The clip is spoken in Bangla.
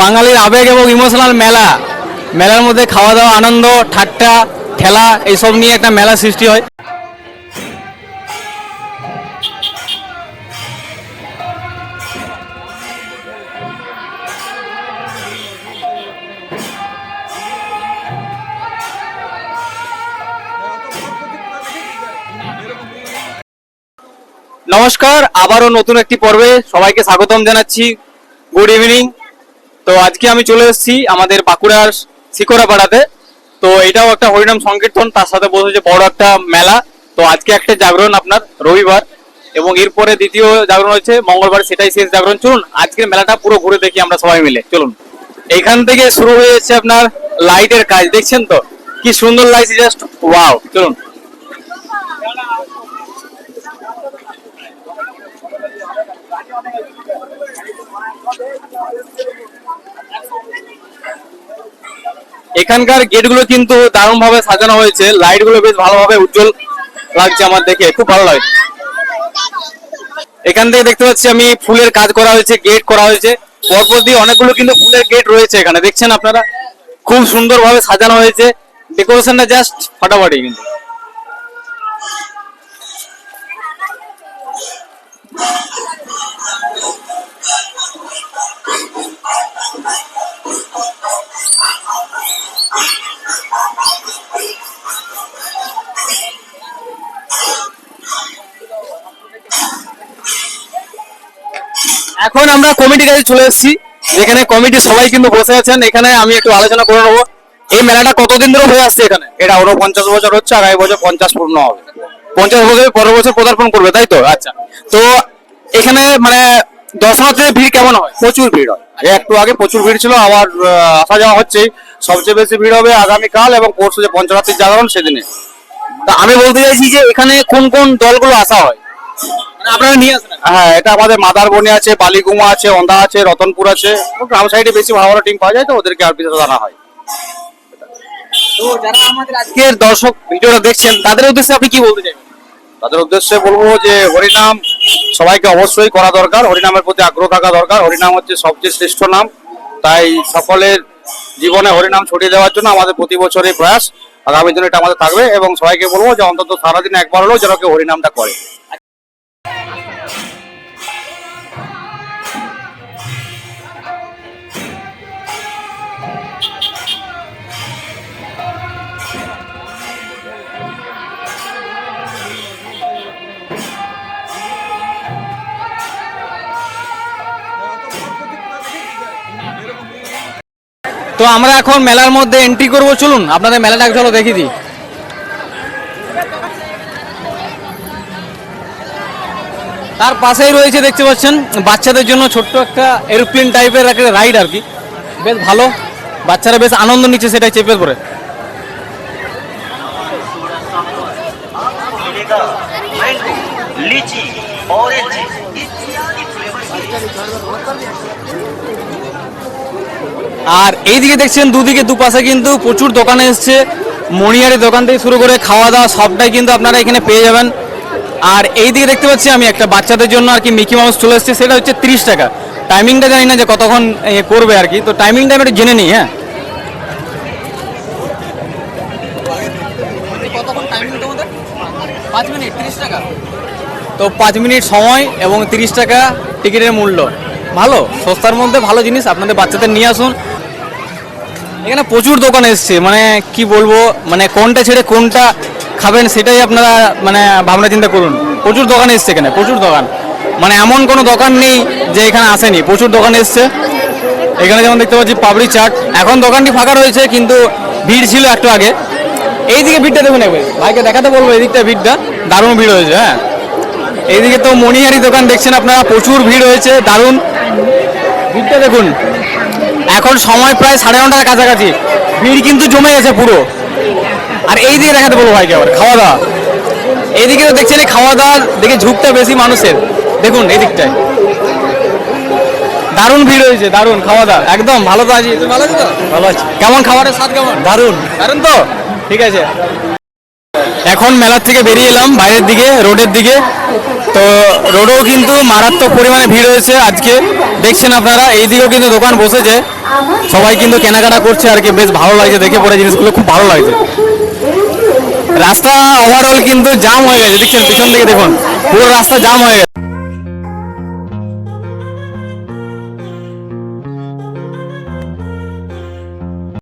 বাঙালির আবেগ এবং ইমোশনাল মেলা। মেলার মধ্যে খাওয়া দাওয়া আনন্দ, ঠাট্টা খেলা এইসব নিয়ে একটা মেলা সৃষ্টি হয়। নমস্কার, আবারও নতুন একটি পর্বে সবাইকে স্বাগতম জানাচ্ছি। গুড ইভিনিং তো আজকে আমি চলে এসেছি আমাদের বাঁকুড়ার শিকোরাপাড়াতে তো এটাও একটা হরিনাম সংকীর্তন, তার সাথে বসেছে বড় একটা মেলা। তো আজকে একটা জাগরণ আপনার, রবিবার। এবং এরপরে দ্বিতীয় জাগরণ হচ্ছে মঙ্গলবার, সেটাই শেষ জাগরণ। চলুন, আজকের মেলাটা পুরো ঘুরে দেখি আমরা সবাই মিলে। চলুন। এখান থেকে শুরু হয়ে যাচ্ছে আপনার লাইটের কাজ, দেখছেন তো? কি সুন্দর লাগছে জাস্ট ওয়াও চলুন। এখানকার গেটগুলো কিন্তু দারুণ ভাবে সাজানো হয়েছে। লাইটগুলো বেশ ভালোভাবে উজ্জ্বল লাগছে আমার দেখে। খুব ভালো লাগে। এখান থেকে দেখতে পাচ্ছি আমি ফুলের কাজ করা হয়েছে গেট করা হয়েছে। পরপর দিয়ে অনেকগুলো কিন্তু ফুলের গেট রয়েছে এখানে। দেখছেন আপনারা? খুব সুন্দরভাবে সাজানো হয়েছে। ডেকোরেশনটা জাস্ট ফাটাফাটি কিন্তু। এখন আমরা কমিটির কাছে চলে এসেছি। যেখানে কমিটি সবাই কিন্তু বসে আছেন। এখানে আমি একটু আলোচনা করে নেব। এই মেলাটা কতদিন ধরে হয়ে আসছে এখানে? এটা ওরও পঞ্চাশ বছর হচ্ছে আগামী বছর পঞ্চাশ পূর্ণ হবে। পঞ্চাশ বছর পরের বছর পদার্পণ করবে তাই তো? আচ্ছা। তো এখানে মানে দর্শনার্থীদের ভিড় কেমন হয়? প্রচুর ভিড় হয়। একটু আগে প্রচুর ভিড় ছিল আবার আসা যাওয়া হচ্ছে সবচেয়ে বেশি ভিড় হবে আগামীকাল এবং পরশু যে পঞ্চরাত্রির জাগরণ সেদিনে। তা আমি বলতে চাইছি যে এখানে কোন কোন দলগুলো আসা হয়? আপনারা নিয়ে আসেন হ্যাঁ এটা আমাদের মাদারবনি আছে বালিগুমা আছে অন্দা আছে রতনপুর আছে। গ্রাম সাইডে বেশি ভালো ভালো টিম পাওয়া যায় তো ওদেরকে আর বিশেষ আনা হয়। তো যারা আমাদের আজকের দর্শক ভিডিওটা দেখছেন তাদের উদ্দেশ্যে আপনি কি বলতে চাইবেন? তাদের উদ্দেশ্যে বলব যে হরিনাম সবাইকে অবশ্যই করা দরকার। হরিনামের প্রতি আগ্রহ থাকা দরকার। হরিনাম হচ্ছে সবচেয়ে শ্রেষ্ঠ নাম। তাই সকলের জীবনে হরিনাম ছড়িয়ে দেওয়ার জন্য আমাদের প্রতি বছরই প্রয়াস। আগামী দিনে এটা আমাদের থাকবে এবং সবাইকে বলব যে অন্তত সারাদিন একবার হলেও যেন কেউ হরিনামটা করে। তো আমরা এখন মেলার মধ্যে এন্ট্রি করব, চলুন, আপনাদের মেলাটা চলো দেখি দিই। তার পাশেই রয়েছে, দেখতে পাচ্ছেন, বাচ্চাদের জন্য ছোট্ট একটা এরোপ্লেন টাইপের একটা রাইড আর কি। বেশ ভালো, বাচ্চারা বেশ আনন্দ নিচ্ছে সেটাই চেপে পরে লিচি আর এইদিকে দেখছেন দুদিকে দুপাশে কিন্তু প্রচুর দোকানে এসছে। মণিয়ারি দোকান থেকে শুরু করে খাওয়া দাওয়া সবটাই কিন্তু আপনারা এখানে পেয়ে যাবেন। আর এইদিকে দেখতে পাচ্ছি আমি একটা বাচ্চাদের জন্য আর কি মিকি মাউস চলে এসছে সেটা হচ্ছে তিরিশ টাকা। টাইমিংটা জানি না যে কতক্ষণ করবে আর কি তো টাইমিংটা আমি একটু জেনে নিই হ্যাঁ। পাঁচ মিনিট তিরিশ টাকা। তো পাঁচ মিনিট সময় এবং তিরিশ টাকা টিকিটের মূল্য। ভালো সস্তার মধ্যে ভালো জিনিস আপনাদের বাচ্চাদের নিয়ে আসুন। এখানে প্রচুর দোকান এসছে মানে কি বলব মানে কোনটা ছেড়ে কোনটা খাবেন সেটাই আপনারা মানে ভাবনা চিন্তা করুন। প্রচুর দোকান এসছে এখানে, প্রচুর দোকান। মানে এমন কোনো দোকান নেই যে এখানে আসেনি, প্রচুর দোকান এসছে। এখানে যেমন দেখতে পাচ্ছি পাবড়ি চাট, এখন দোকানটি ফাঁকা রয়েছে, কিন্তু ভিড় ছিল একটু আগে। এইদিকে ভিড়টা দেখুন একবার, ভাইকে দেখাতে বলব এদিকটা ভিড়টা, দারুণ ভিড় হয়েছে হ্যাঁ। এইদিকে তো মণিহারি দোকান দেখছেন আপনারা, প্রচুর ভিড় হয়েছে, দারুণ। ভিড়টা দেখুন। এখন সময় প্রায় সাড়ে নটার কাছাকাছি। ভিড় কিন্তু জমে গেছে পুরো। আর এই দিকে দেখাতে বলব ভাইকে আবার খাওয়া দাওয়া। এইদিকে তো দেখছেন এই খাওয়া দাওয়ার দিকে ঝুঁকটা বেশি মানুষের। দেখুন এই দিকটায়। দারুণ ভিড় হয়েছে দারুণ খাওয়া দাওয়া। একদম ভালো তো আছি। ভালো আছো তো? ভালো আছি। কেমন খাবারের স্বাদ কেমন? দারুণ। দারুণ তো? ঠিক আছে। এখন মেলার থেকে বেরিয়ে এলাম বাইরের দিকে রোডের দিকে। তো রোডেও কিন্তু মারাত্মক পরিমাণে ভিড় হয়েছে আজকে। দেখছেন আপনারা এইদিকেও কিন্তু দোকান বসেছে। সবাই কিন্তু কেনাকাটা করছে আর কি, বেশ ভালো লাগছে, দেখে পরে জিনিসগুলো খুব ভালো লাগছে। রাস্তা ওভারঅল কিন্তু জাম হয়ে গেছে, দেখছেন? পিছন দিকে দেখুন, পুরো রাস্তা জাম হয়ে গেছে।